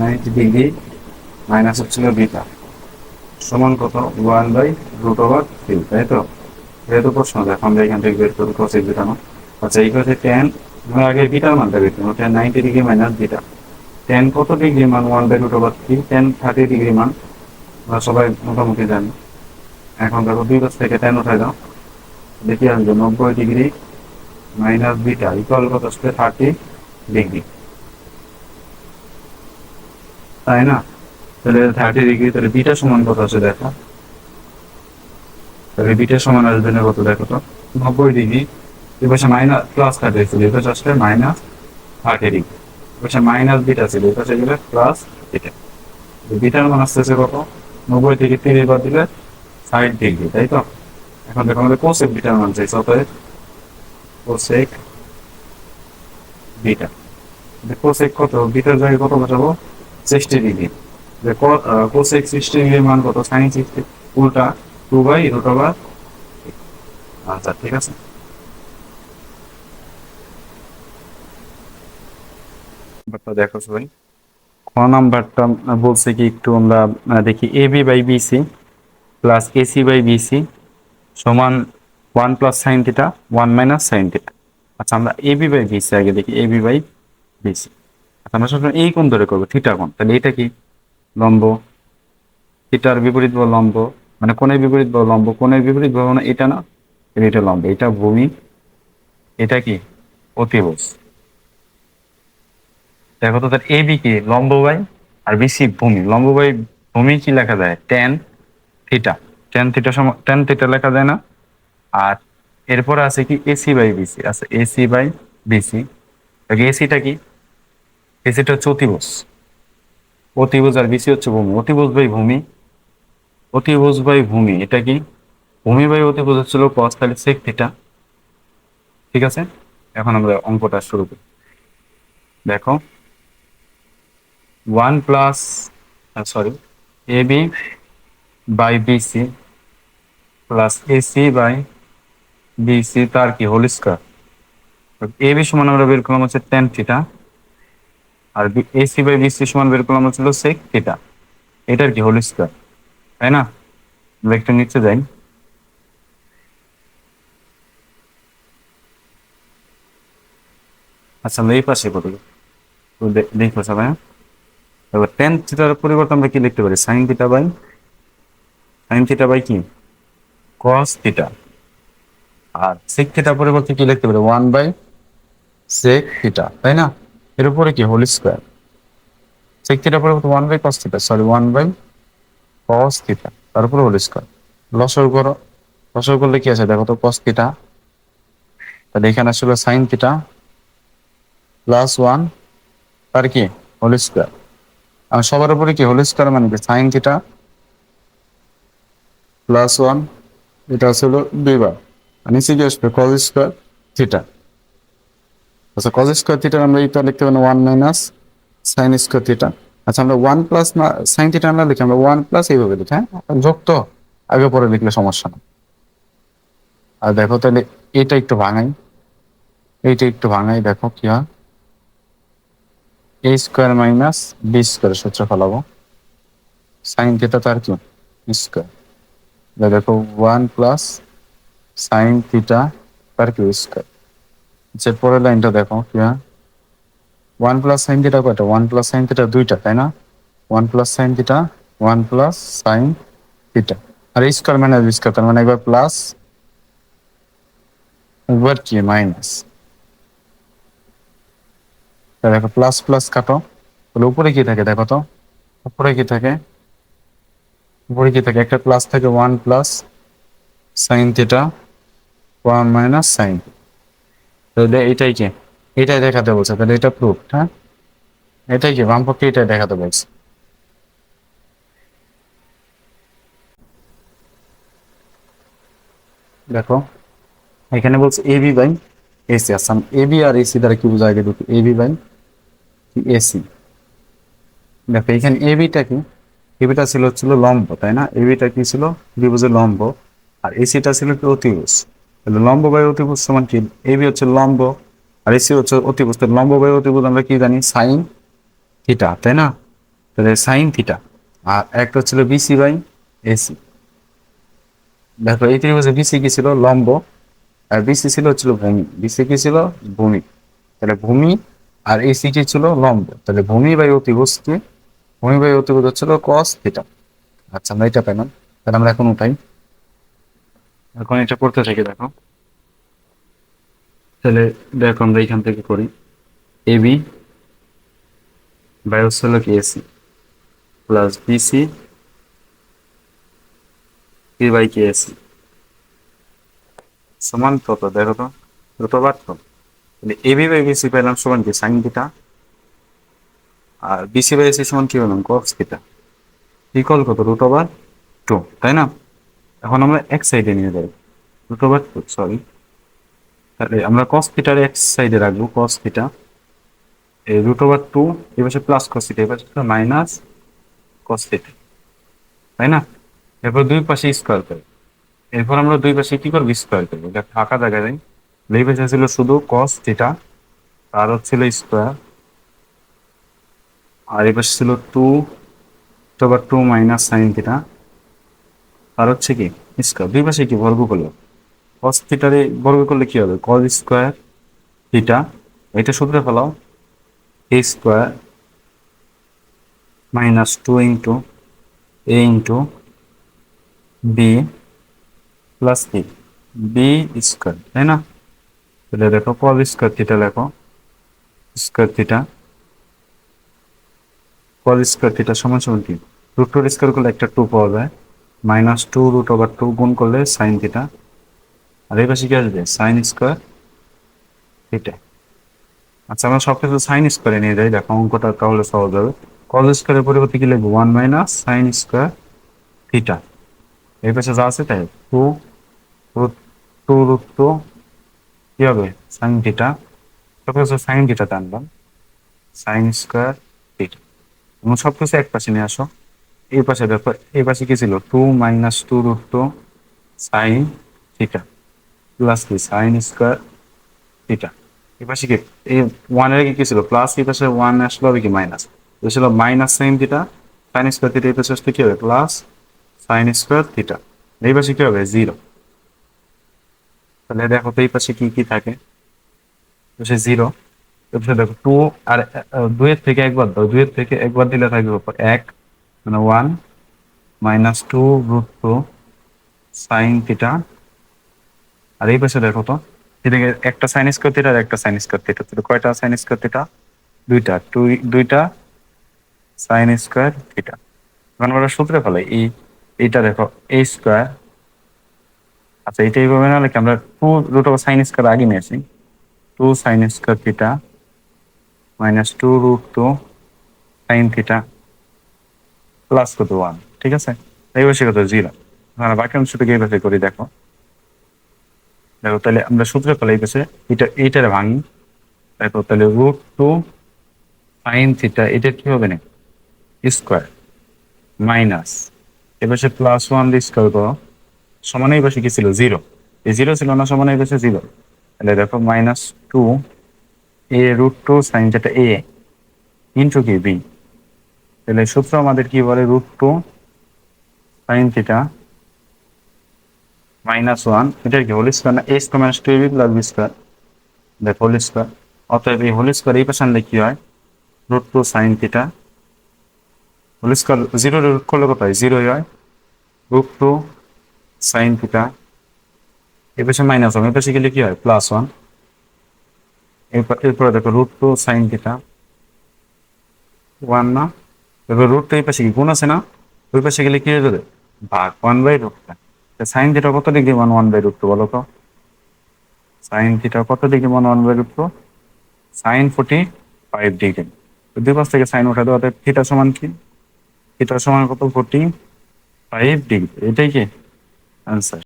Ninety degree minus হচ্ছিল beta সমান কত? One by root over three তাই তো? যেহেতু প্রশ্ন, দেখো আমরা এখান থেকে বের করি কসেক বিটা মান আচ্ছা এই কথা টেন আমরা আগে বিটার মানটা বের করব। Tan ninety degree minus beta tan কত ডিগ্রি মান? One by root over three tan thirty degree মান। আমরা সবাই মোটামুটি জানি। এখন দেখো দুই পাশ থেকে টেন উঠাই দাও। দেখি আসবে, নব্বই ডিগ্রি মাইনাস বিটা ইকুয়াল কত? আসবে থার্টি ডিগ্রি তাই না? তাহলে থার্টি ডিগ্রি তাহলে বিটা সমান কত আছে দেখো? তাহলে বিটা সমান আসবে না কত দেখো তো? নব্বই ডিগ্রি এ পাশে মাইনাস প্লাস থার্টি ছিল এ পাশে আসলে মাইনাস থার্টি ডিগ্রি এ পাশে মাইনাস বিটা ছিল এ পাশে গেলে প্লাস বিটা বিটার মান আসতেছে কত? নব্বই থেকে তিরিশ বাদ দিলে ষাট ডিগ্রি তাই তো? এখন দেখো আমাদের কোসেক বিটার মান চাইছে, অতএব কোসেক বিটা কোসেক কত? বিটার জায়গায় কত বসাবো? Sixty degree cosec sixty degree মান কত? সাইন সিক্সটি উল্টা টু বাই রুট ওভার আচ্ছা ঠিক আছে। দেখো সবাই। খ নাম্বারটা বলছে কি একটু আমরা দেখি। A B by BC plus AC by BC সমান one plus sine theta one minus sine theta আচ্ছা আমরা এ বি বাই বিসি আগে দেখি। এ বি বাই বিসি আচ্ছা আমরা সবসময় এই কোণ ধরে করব থিটা কোণ। তাহলে এটা কি? লম্ব। থিটার বিপরীত বা লম্ব। মানে কোণের বিপরীত বা লম্ব। কোণের বিপরীত বা মানে এটা না এটা লম্ব। এটা ভূমি। এটা কি? অতিভুজ। দেখো তো তার এ কি? লম্ব বাই আর বিসি ভূমি। লম্ব বাই ভূমি কি লেখা যায়? টেন থিটা টেন থিটা সম টেন থিটা লেখা যায় না। আর এরপরে আছে কি? এসি বাই বিসি আছে এসি বাই বিসি এসিটা কি? এসিটা হচ্ছে অতিভুজ। অতিভুজ আর বিসি হচ্ছে ভূমি। অতিভুজ বাই ভূমি। অতিভুজ বাই ভূমি, এটা কি? ভূমি বাই অতিভুজ হচ্ছিল কস তাহলে সেক থিটা ঠিক আছে? এখন আমরা অঙ্কটা শুরু করি। দেখো one plus sorry A B by BC plus AC by BC তার কি? হোল স্কোয়ার এ বি সমান আমরা বের করলাম হচ্ছে টেন থিটা আর এসি বাই বিসি সমান বের করলাম ছিল সেক থিটা এটার কি? হোল স্কোয়ার তাই না? একটু নিচে যাই। আচ্ছা আমরা এই পাশে কত তো দে- দেখো সবাই হ্যাঁ? এবার টেন থিটার পরিবর্তে আমরা কি লিখতে পারি? Sine theta by sine theta by কি? কস থিটা আর সেক থিটার পরিবর্তে কি লিখতে পারি? ওয়ান বাই সেক থিটা তাই না? এর উপরে কি? Whole square. সেক থিটার পরিবর্তে one by cos theta sorry one by cos theta তার উপরে হোল স্কোয়ার। লসর করো। লসর করলে কি আছে? দেখো তো কস থিটা তাহলে এখানে আসলে সাইন থিটা প্লাস ওয়ান তার কি? Whole square. আর সবার উপরে কি? হোল স্কোয়ার মানে কি? সাইন থিটা প্লাস ওয়ান এটা হলো দুইবার। নিচে কি আসবে কজ স্কোয়ার থিটা আচ্ছা কজ স্কোয়ার থিটার আমরা এটা লিখতে পারি one minus sine square theta আচ্ছা আমরা ওয়ান প্লাস না সাইন থিটা না লিখি, আমরা ওয়ান প্লাস এইভাবে লিখি হ্যাঁ? যোগ তো আগে পরে লিখলে সমস্যা না আর দেখো তাহলে এটা একটু ভাঙাই, এইটা একটু ভাঙাই, দেখো কি হয়। A square minus B square সূত্র ফলাবো। সাইন থিটা তার কি? স্কোয়ার দেখো ওয়ান প্লাস সাইন থিটা তার কি? স্কোয়ার যে পরের লাইনটা দেখো কি, হয়? ওয়ান প্লাস সাইন থিটা কয়টা? ওয়ান প্লাস সাইন থিটা দুইটা, তাই না? One plus sine theta one plus sine theta আর স্কোয়ার মাইনাস স্কোয়ার তার মানে একবার প্লাস একবার কি? মাইনাস দেখো প্লাস প্লাস কাটো। তাহলে উপরে কি থাকে দেখো তো? উপরে কি থাকে? উপরে কি থাকে? একটা প্লাস থাকে one plus sine theta one minus sine তাহলে এটাই কি? এটাই দেখাতে বলছে, তাহলে এটা প্রুফ হ্যাঁ? এটাই কি? বামপক্ষে এটাই দেখাতে বলছে। দেখো, এখানে বলছে এবি বাই এসি আচ্ছা এবি আর এসি দ্বারা কি বোঝা দুটো এবি বাই এসি দেখো, এখানে এবিটা কি? এবিটা ছিল ছিল লম্ব, তাই না? এবিটা কি ছিল? ত্রিভুজের লম্ব, আর এসিটা ছিল কি অতিভুজ? তাহলে লম্ব বাই অতিভুজ সমান কি? এবি হচ্ছে লম্ব, আর এসি হচ্ছে অতিভুজ। তাহলে লম্ব বাই অতিভুজ আমরা কি জানি? সাইন থিটা, তাই না? তাহলে সাইন থিটা, আর একটা হচ্ছিল বিসি বাই এসি দেখো, এই ত্রিভুজে বিসি কি ছিল? লম্ব, আর বিসি ছিল হচ্ছিল ভূমি। বিসি কি ছিল? ভূমি। তাহলে ভূমি আর এসি কি ছিল? লম্ব। তাহলে ভূমি বাই অতিভুজ কি? ভূমি বাই অতিভুজ হচ্ছিল কস থিটা আচ্ছা আমরা এটা পেলাম। তাহলে আমরা এখন উঠাই। এখন এটা করতে থাকি, দেখো। তাহলে দেখো আমরা এইখান থেকে করি এবি হচ্ছে হলো কি AC plus BC P by K AC সমান কত? দেখো তো দুটো বার তো? তাহলে এবি বাই বিসি পেলাম সমান কি? সাইন থিটা আর বিসি বাই এসি সমান কি পেলাম? কস থিটা ইকুয়াল কত? রুট ওভার টু তাই না? এখন আমরা এক সাইডে নিয়ে যাই। রুট ওভার টু সরি তাহলে আমরা কস থিটার এক সাইডে রাখব কস থিটা এই রুট ওভার টু এবার প্লাস কস থিটা এবার মাইনাস কস থিটা তাই না? এরপর দুই পাশে স্কোয়ার করি এরপর আমরা দুই পাশে কি করব? স্কোয়ার করব। এটা ফাঁকা জায়গায় যাই এই পাশে ছিল শুধু কস থিটা আর হচ্ছিল স্কোয়ার আর পাশে ছিল two over two minus sine theta আর হচ্ছে কি স্কোয়ার দুই পাশে কি বর্গ করল? কস থিটারে বর্গ করলে কি হবে? কস স্কোয়ার থিটা এটা সূত্রে ফেলাও A square minus two into A into B plus কি বি স্কোয়ার তাই না? তাহলে দেখো কস স্কোয়ার থিটা লেখো square theta cos square theta সমান সমান কি? রুট স্কোয়ার করলে একটা টু পাওয়া যায়। Minus two root over two গুণ করলে সাইন থিটা। আর এই পাশে কি আসবে? Sine square theta. আচ্ছা আমরা সব কিছু সাইন স্কোয়ারে নিয়ে যাই। দেখো, অঙ্কটা তাহলে সহজ হবে। কজ স্কোয়ারের পরিবর্তে কি লিখব? One minus sine square theta এই পাশে যা আছে তাই। Two root two root two কি হবে? সাইন থিটা সব কিছু সাইন থিটাতে আনলাম। সাইন স্কোয়ার থিটা এবং সব কিছু এক পাশে নিয়ে আসো। এই পাশে দেখো এই পাশে কি ছিল? Two minus two root two sine theta plus কি সাইন স্কোয়ার থিটা। এই পাশে কি? এই ওয়ানের আগে কি ছিল? প্লাস এই পাশে ওয়ান আসলো হবে কি? মাইনাস। তো ছিল minus sine theta sine square theta এই পাশে আসলে কি হবে? Plus sine square theta. এই পাশে কি হবে? জিরো। তাহলে দেখো তো এই পাশে কি কি থাকে? পাশে জিরো। দেখো টু আর আহ, দুইয়ের থেকে একবার দাও। দুইয়ের থেকে একবার দিলে থাকবে এক মানে one minus two root two sine theta আর এই পাশে দেখো তো এদিকে একটা সাইন স্কোয়ার থিটা আর একটা সাইন স্কোয়ার থিটা তাহলে কয়টা সাইন স্কোয়ার থিটা দুইটা। দুইটা সাইন স্কোয়ার থিটা এখন আমরা সূত্রে ফেলাই এই, এইটা দেখো এ স্কোয়ার আচ্ছা এটা এইভাবে না লিখে আমরা two root of sine square আগে নিয়ে আসি? Two sine square theta minus two root two sine theta plus কত ওয়ান ঠিক আছে? এই বসে কত জিরো আমরা বাকি অংশটাকে এইভাবে করি দেখো। দেখো, তাহলে আমরা সূত্রে ফেলে এই পাশে এটা, এইটারে ভাঙি। দেখো, তাহলে রুট টু সাইন থিটা এটা কি হবে না স্কোয়ার মাইনাস এপাশে প্লাস ওয়ান দিয়ে স্কোয়ার করো। সমান এই পাশে কি ছিল? জিরো এই জিরো ছিল না সমান এই পাশে জিরো তাহলে দেখো minus two A root two sine যেটা এ। ইন্টু কি? বি তাহলে সূত্র আমাদের কি বলে? Root two sine theta minus one এটা কি হোল স্কোয়ার না A square minus two B plus B square দেখ হোল স্কোয়ার অতএব এই হোল স্কোয়ার এই পাশে কি হয়? Root two sine theta whole square zero root করলে কত হয় জিরোই হয়। রুট টু সাইন থিটা এ পাশে মাইনাস ওয়ান এ পাশে গেলে কি হয়? প্লাস ওয়ান এরপরে দেখো root two sine theta one না? এবার রুট টু এই পাশে কি? গুণ আছে না? ওই পাশে গেলে কি হয়ে যাবে? ভাগ ওয়ান বাই রুটটা সাইন থিটা কত ডিগ্রি মান ওয়ান বাই রুট টু বলো তো? সাইন থিটা কত ডিগ্রি মান one by root two sine forty five degree দুই পাশ থেকে সাইন উঠা দেওয়া থিটা সমান কি? থিটা সমান কত? ফোর্টি ফাইভ ডিগ্রি এটাই কি? আনসার